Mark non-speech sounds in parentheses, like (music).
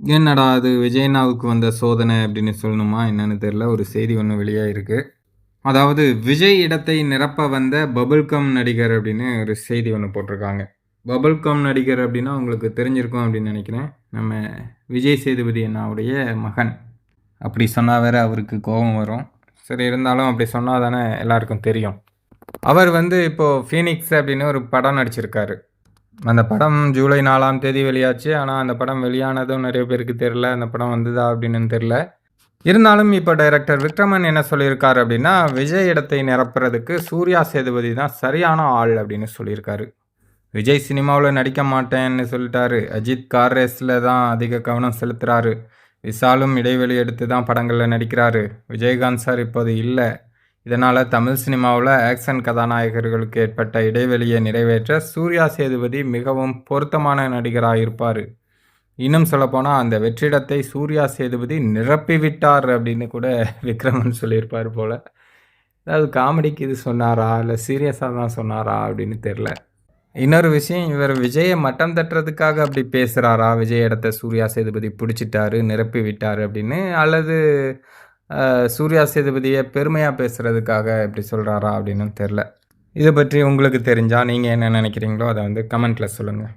என்னடா அது விஜய்னாவுக்கு வந்த சோதனை அப்படின்னு சொல்லணுமா? என்னன்னு தெரில ஒரு செய்தி ஒன்று வெளியாக இருக்குது அதாவது விஜய் இடத்தை நிரப்ப வந்த பபுல்கம் நடிகர் அப்படின்னு ஒரு செய்தி ஒன்று போட்டிருக்காங்க. பபுல்கம் நடிகர் அப்படின்னா உங்களுக்கு தெரிஞ்சிருக்கும் அப்படின்னு நினைக்கிறேன். நம்ம விஜய் சேதுபதி அண்ணாவுடைய மகன். அப்படி சொன்னால் வேற அவருக்கு கோபம் வரும். சரி இருந்தாலும் அப்படி சொன்னால் தானே எல்லாருக்கும் தெரியும். அவர் வந்து இப்போது ஃபீனிக்ஸ் அப்படின்னு ஒரு படம் நடிச்சிருக்காரு. அந்த படம் ஜூலை நாலாம் தேதி வெளியாச்சு. ஆனால் அந்த படம் வெளியானதும் நிறைய பேருக்கு தெரில அந்த படம் வந்ததா அப்படின்னு தெரில இருந்தாலும் இப்போ டைரக்டர் விக்ரமன் என்ன சொல்லியிருக்காரு அப்படின்னா விஜய் இடத்தை நிரப்புறதுக்கு சூர்யா சேதுபதி தான் சரியான ஆள் அப்படின்னு சொல்லியிருக்காரு. விஜய் சினிமாவில் நடிக்க மாட்டேன்னு சொல்லிட்டாரு. அஜித் கார் ரேஸில் தான் அதிக கவனம் செலுத்துகிறாரு விஷாலும் இடைவெளி எடுத்து தான் படங்களில் நடிக்கிறாரு. விஜயகாந்த் சார் இப்போது இல்லை. இதனால் தமிழ் சினிமாவில் ஆக்ஷன் கதாநாயகர்களுக்கு ஏற்பட்ட இடைவெளியை நிறைவேற்ற சூர்யா சேதுபதி மிகவும் பொருத்தமான நடிகராக இருப்பார் இன்னும் சொல்லப்போனால் அந்த வெற்றிடத்தை சூர்யா சேதுபதி நிரப்பிவிட்டார் அப்படின்னு கூட (laughs) விக்ரமன் சொல்லியிருப்பார் போல். அதாவது காமெடிக்கு இது சொன்னாரா இல்லை சீரியஸாக தான் சொன்னாரா அப்படின்னு தெரில இன்னொரு விஷயம் இவர் விஜயை மட்டம் தட்டுறதுக்காக அப்படி பேசுகிறாரா விஜய் இடத்த சூர்யா சேதுபதி பிடிச்சிட்டாரு நிரப்பி விட்டார் அப்படின்னு அல்லது சூர்யா சேதுபதியை பெருமையாக பேசுகிறதுக்காக இப்படி சொல்கிறாரா அப்படின்னு தெரில இதை பற்றி உங்களுக்கு தெரிஞ்சால் நீங்கள் என்ன நினைக்கிறீங்களோ அதை வந்து கமெண்ட்டில் சொல்லுங்கள்